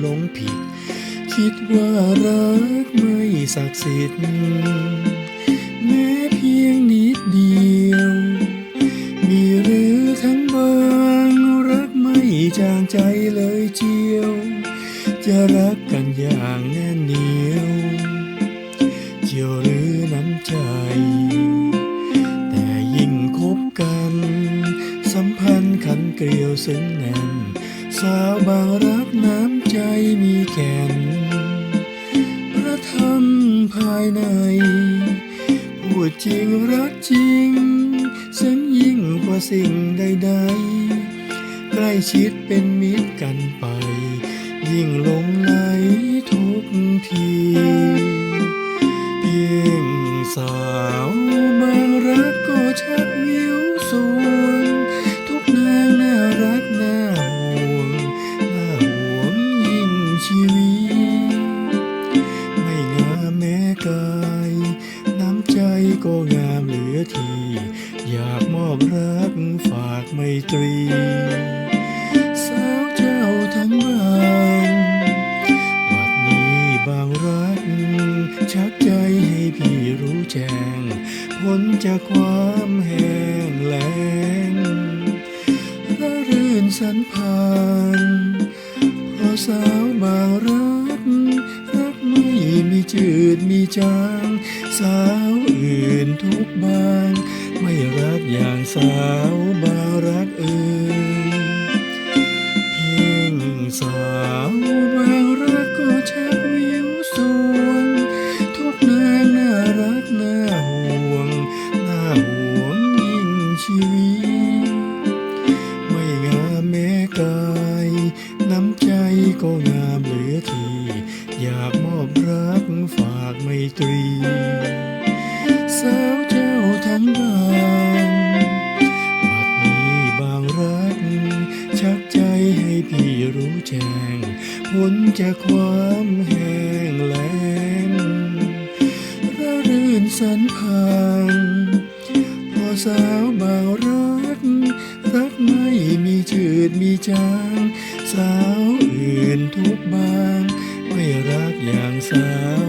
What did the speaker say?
หลงผิด คิดว่ารักไม่ศักดิ์สิทธิ์แม้เพียงนิดเดียว มีหรือทั้งบางรักไม่จางใจเลยเจียว จะรักกันอย่างแน่นเหนียวเจียวหรือน้ำใจแต่ยิ่งคบกัน สัมพันธ์ขันเกลียวซึ้งแน่น สาวบางรักน้ำใจมีแก่น พระธรรมภายใน พูดจริงรักจริง ซึ้งยิ่งกว่าสิ่งใดๆ ใกล้ชิดเป็นมิตรกันไป ยิ่งหลงไหลทุกที เพียงสาวายน้ำใจก็งามเหลือที อยากมอบรักฝากไมตรี สาวเจ้าทั้งบ้านบัดนี้บางรัก ชักใจให้พี่รู้แจ้งพ้นจากความแห้งแล้งระรื่นสันพานเพราะสาวบางรักรักไม่มี จืดมีจาง สาวอื่นทุกบาง ไม่รักอย่างสาวบาง ฝากไมตรีสาวเจ้าทั้งบานบัดนี้บางรัก ชักใจให้พี่รู้แจ้งพ้นจากความแห้งแล้งระรื่นสันพานเพอสาวบางรัก รักไม่มีจืดมีจาง สาวอื่นทุกบางไม่รักอย่าง สาวบางรักเอ่ย